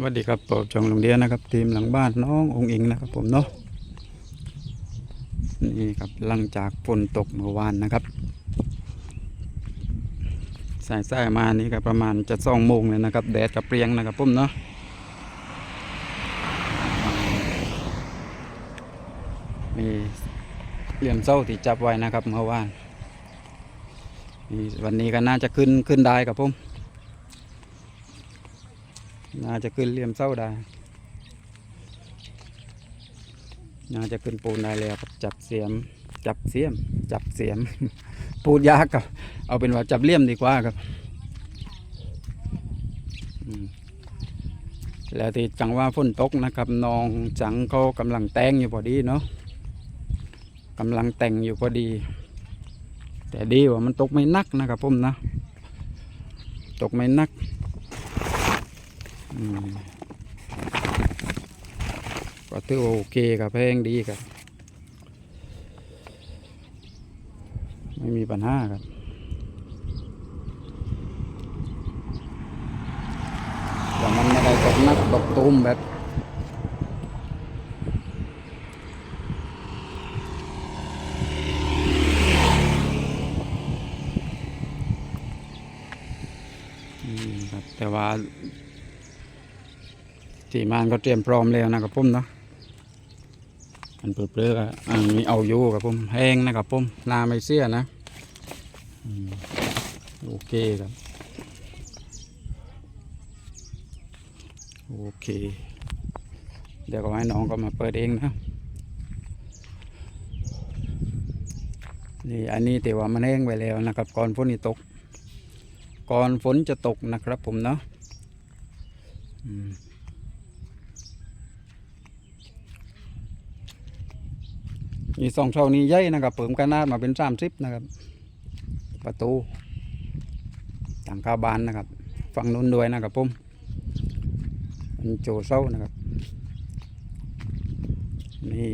สวัสดีครับผมจองโรงเรียนนะครับ ทีมหลังบ้านน้ององค์อิงนะครับผมเนาะนี่ครับหลังจากฝนตกเมื่อวานนะครับสายสายมานี่ก็ประมาณจะสองโมงเลยนะครับแดดกับเปรียงนะครับผมเนาะมีเหลี่ยมเส้าที่จับไว้นะครับเมื่อวานวันนี้ก็น่าจะขึ้นขึ้นได้ครับผม น่าจะขึ้นเหลี่ยมเศร้าได้น่าจะขึ้นปูนได้แล้วจับเสียม จับเสียม จับเสียมพูดยากครับ เอาเป็นว่าจับเลี่ยมดีกว่าครับแล้วที่จังว่าฝนตกนะครับน้องจังเขากำลังแต่งอยู่พอดีเนาะกำลังแต่งอยู่พอดี แต่ดีว่ามันตกไม่นักนะครับผมนะ ตกไม่นัก ก็ถือว่าโอเคกับแพงดีครับ ไม่มีปัญหาครับแต่มันไม่ได้ตกนักตกตูมแบบแต่ว่า ที่มานก็เตรียมพร้อมแล้วนะครับผมเนาะอันเปลือกๆอันนี้เอาอยู่ครับผมแห้งนะครับผมนาไม่เสียนะโอเคครับโอเค เดี๋ยวก็ให้น้องก็มาเปิดเองนะนี่อันนี้แต่ว่ามันแห้งไปแล้วนะครับ ก่อนฝนนี่ตก ก่อนฝนจะตกนะครับผมเนาะอืม นี่สองเช่านี้ใหญ่นะครับเปิมขนาดมาเป็นสามสิบนะครับ ประตูต่างกาบานนะครับ ฝั่งนู้นด้วยนะครับผมมันโจเศร้านะครับนี่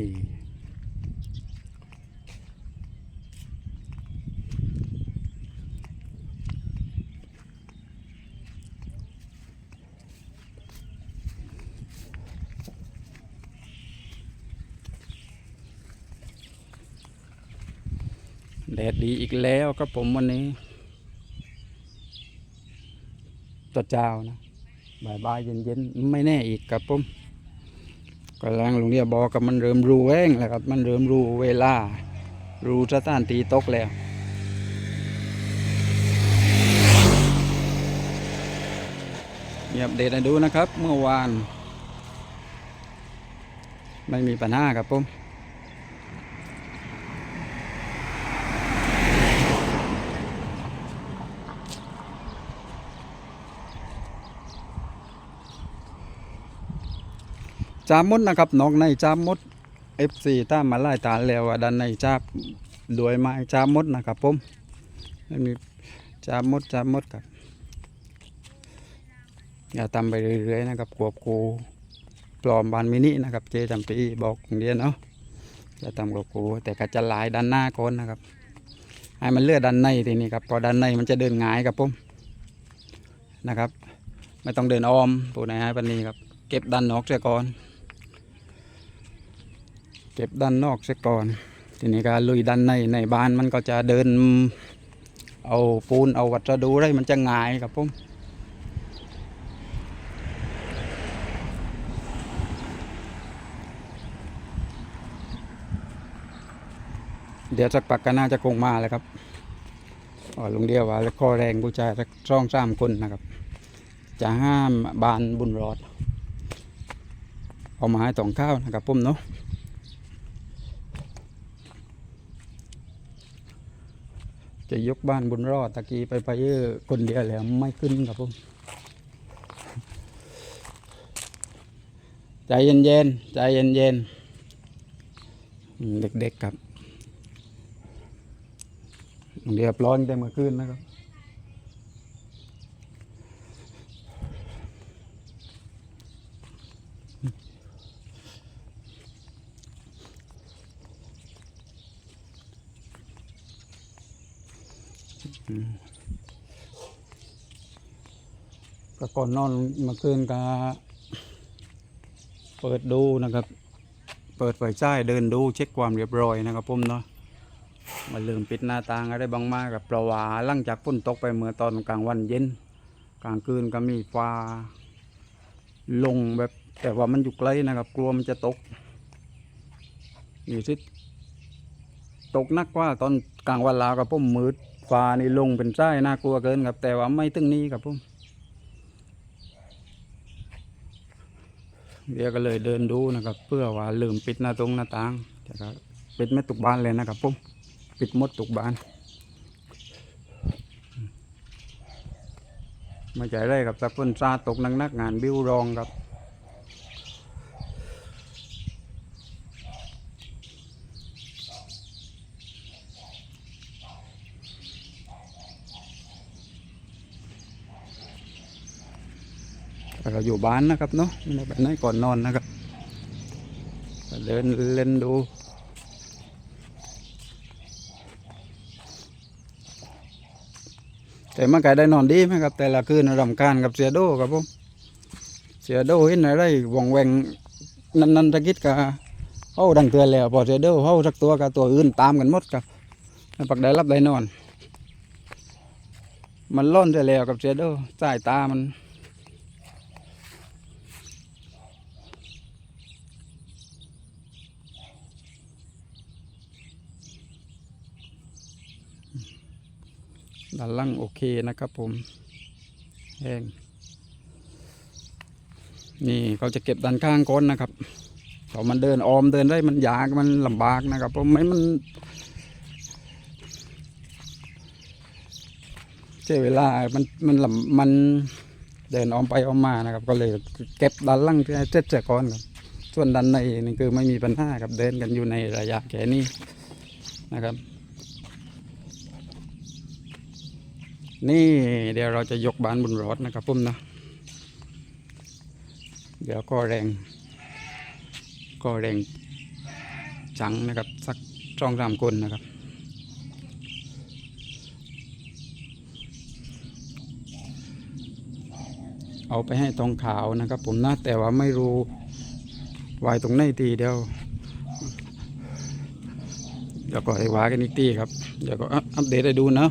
แดดดีอีกแล้วครับผมวันนี้ตอนเช้านะบ่ายบายๆเย็นๆไม่แน่อีกครับผมกำลังลุงเรียบอกกับมันเริ่มรู้แว้งแล้วครับ มันเริ่มรู้เวลา รู้สถานตีตกแล้วมีอัปเดตให้ดูนะครับ เมื่อวาน ไม่มีปัญหาครับผม จามดนะครับนอกในจามด F4 ตามมาไล่ตาแล้วว่าด้านในจับด้วยไม้จามดนะครับผมไม่มีจามดจามดครับอย่าทำไปเรื่อยๆนะครับกวบกูปลอมบานมินินะครับ เจจำปีบอกอย่างเดียวเนาะอย่าทำกวบกูแต่ก็จะลายด้านหน้าก่อนนะครับให้มันเลือดด้านในทีนี้ครับพอด้านในมันจะเดินหงายครับผมนะครับ ไม่ต้องเดินอ้อมปูนายให้ปันนี้ครับ เก็บด้านนอกเสียก่อน เก็บด้านนอกเสียก่อน ทีนี้ก็ลุยด้านในในบ้านมันก็จะเดิน เอาปูนเอาวัสดุอะไรมันจะหงายครับผมเดี๋ยวสักปักก็น่าจะคงมาแล้วครับอ๋อลุงเดียวว่าแล้วข้อแรงผู้ชายสักสองสามคนนะครับ จะห้ามบานบุญรอด เอามาให้ตองข้าวนะครับผมเนาะ จะยกบ้านบุญรอดตะกี้ไปไปเออคนเดียวแล้วไม่ขึ้นครับผมใจเย็นเย็นใจเย็นเย็นเด็กๆครับเรียบร้อยแต่เมื่อคืนนะครับ ก็ก่อนนอนเมื่อคืนก็เปิดดูนะครับ เปิดไฟฉายเดินดูเช็คความเรียบร้อยนะครับผมเนาะมาลืมปิดหน้าต่างอะไรบางมากกับเพระว่าหลังจากฝนตกไปเมื่อตอนกลางวันเย็น กลางคืนก็มีฟ้าลงแบบแต่ว่ามันอยู่ไกลนะครับ กลัวมันจะตกนี่สิตกนักว่าตอนกลางวันลาวกับผมมืดฟ้านี่ลงเป็นไส้น่ากลัวเกินครับ แต่ว่าไม่ตึงนี้ครับผม เดี๋ยวก็เลยเดินดูนะครับ เพื่อว่าลืมปิดหน้าตรงหน้าต่างแต่ก็ปิดไม่ตุกบ้านเลยนะครับผมปิดมดตุกบ้านม่ใจไรครับแต่นซาตกนักงานบิ้วรองครับ แต่เราอยู่บ้านนะครับเนาะไม่ได้ไปไหนก่อนนอนนะครับเดินเล่นดูแต่มันก็ได้นอนดีไหมครับ แต่ละคืนรำคาญกับเสียโดครับผมเสียโดเห็นอะไรวงแวงนันนันตะกิดกับเขาดังเตือนแล้วพอเสียโดเขาสักตัวกับตัวอื่นตามกันหมดครับปักได้รับได้นอน มันล่นเสียแล้วกับเสียโดสายตามัน ด้านล่างโอเคนะครับผมแห้งนี่เขาจะเก็บด้านข้างก้นนะครับพอมันเดินออมเดินได้มันยากมันลำบากนะครับเพราะไม่มันเสียเวลา มันมันลำมันเดินออมไปออมมานะครับ ก็เลยเก็บด้านล่างที่ให้เสร็จเสียก่อนครับส่วนด้านในนี่คือไม่มีปัญหาครับเดินกันอยู่ในระยะแค่นี้นะครับ นี่เดี๋ยวเราจะยกบานบนรถนะครับผมนะเดี๋ยวก็แรง ก็แรงจังนะครับ สักสองสามคนนะครับ เอาไปให้ทองขาวนะครับ ผมนะแต่ว่าไม่รู้ไว้ตรงไหนทีเดียวเดี๋ยวก็ให้วากันอีกทีครับ เดี๋ยวก็อัปเดตให้ดูนะ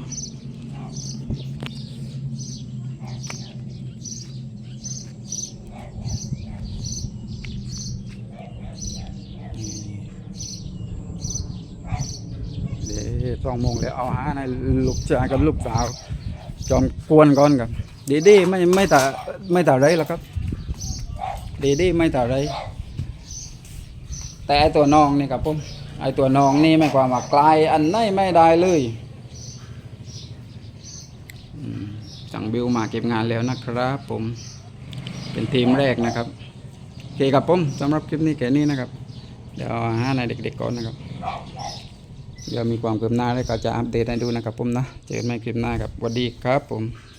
เดี๋ยว สองโมงแล้วเอาหาในลูกชายกับลูกสาวจอมกวนก่อนครับดีดีไม่ไม่ตาไม่ตาไรหรอกครับดีดีไม่ตาไร แต่ไอตัวน้องนี่ครับผมไอตัวน้องนี่ไม่ความว่าไกลอันไหนไม่ได้เลยสั่งบิวมาเก็บงานแล้วนะครับ ผมเป็นทีมแรกนะครับโอเคครับผมสำหรับคลิปนี้แค่นี้นะครับ เดี๋ยวหาในเด็กๆก่อนนะครับ เดี๋ยวมีความคืบหน้าแล้วก็จะอัปเดตให้ดูนะครับผมนะ เจอกันใหม่คลิปหน้าครับสวัสดีครับผม